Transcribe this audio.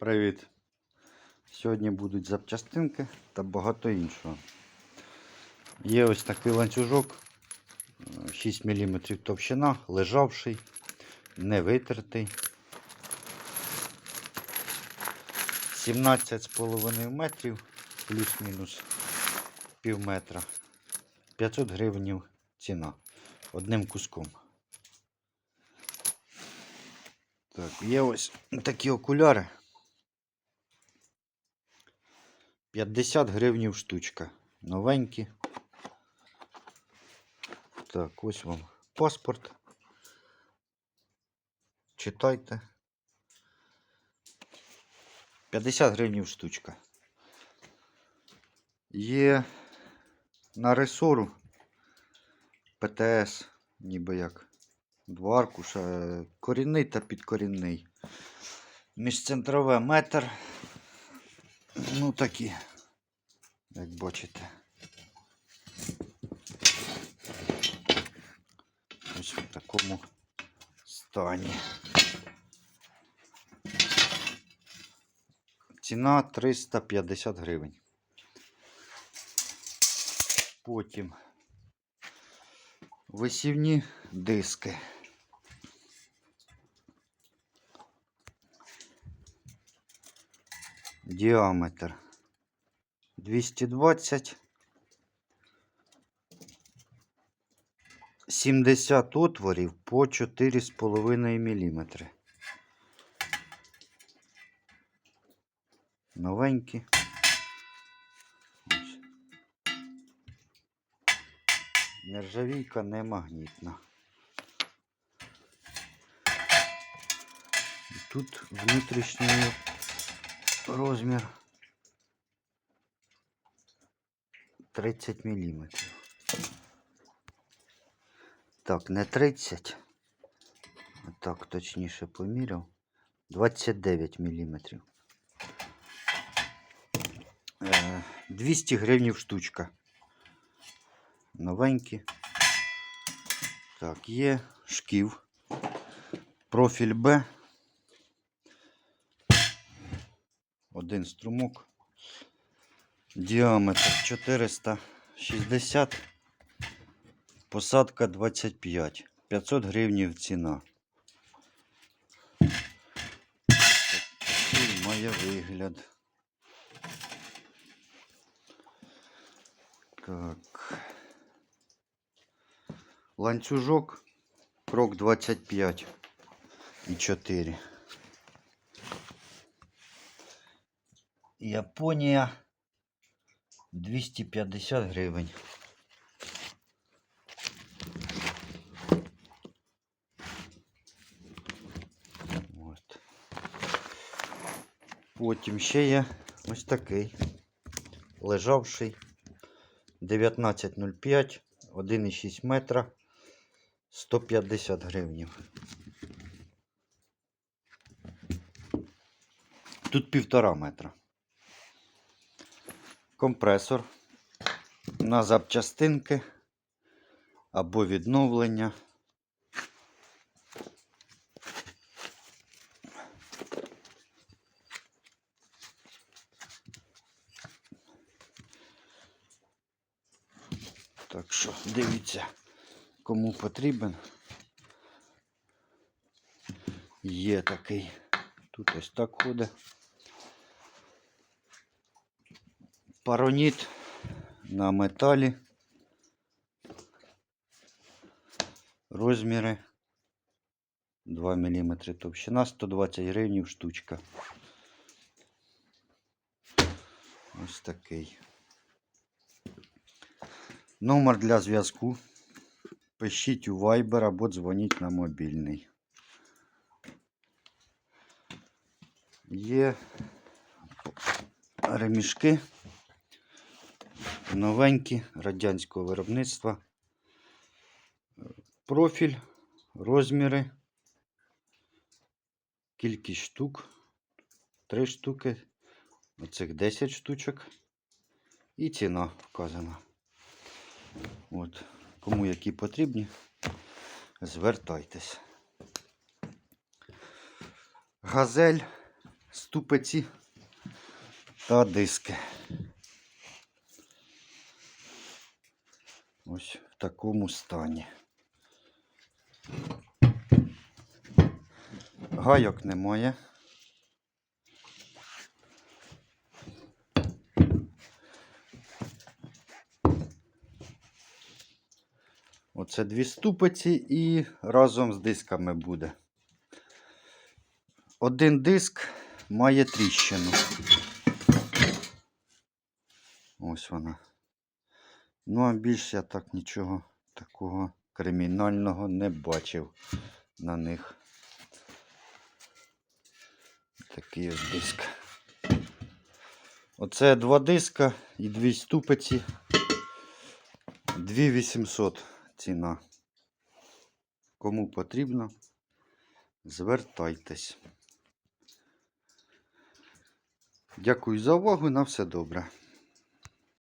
Привіт! Сьогодні будуть запчастинки та багато іншого. Є ось такий ланцюжок, е, 6 мм товщина, лежавший, не витертий. 17,5 метрів, плюс-мінус пів метра. 500 гривень ціна одним куском. Так, є ось такі окуляри. 50 гривнів штучка. Новенькі. Так, ось вам паспорт. Читайте. 50 гривнів штучка. Є на ресору ПТС, ніби як. Два аркуша, корінний та підкорінний. Міжцентрове метр. Ну такі, як бачите. Ось в такому стані. Ціна 350 гривень. Потім висівні диски. Діаметр 220 70 отворів по 4,5 мм. Новенькі. Ось. Нержавійка не магнітна. Тут внутрішній розмір 30 мм. Так, не 30. А так точніше поміряв. 29 мм. 200 гривнів штучка. Новенькі. Так, є шків. Профіль Б. Один струмок. Діаметр 460. Посадка 25. 500 гривнів ціна. Такий має вигляд. Так. Ланцюжок. Крок 25 і 4. Японія 250 гривень. От. Потім ще є ось такий лежавший 19,05, 1,6 метра, 150 гривнів. Тут півтора метра. Компресор на запчастинки або відновлення. Так що дивіться, кому потрібен. Є такий. Тут ось так ходить. Пароніт на металі. Розміри 2 мм товщина, 120 гривень штучка. Ось такий. Номер для зв'язку. Пишіть у Viber або дзвоніть на мобільний. Є ремішки новенькі радянського виробництва. Профіль, розміри, кількість штук. Три штуки. Оцих 10 штучок. І ціна вказана. От. Кому які потрібні, звертайтесь. Газель ступиці та диски. Ось в такому стані. Гайок немає. Оце дві ступиці і разом з дисками буде. Один диск має тріщину. Ось вона. Ну, а більш я так нічого такого кримінального не бачив на них. Такий ось диск. Оце два диска і дві ступиці. 2800 ціна. Кому потрібно, звертайтесь. Дякую за увагу. На все добре.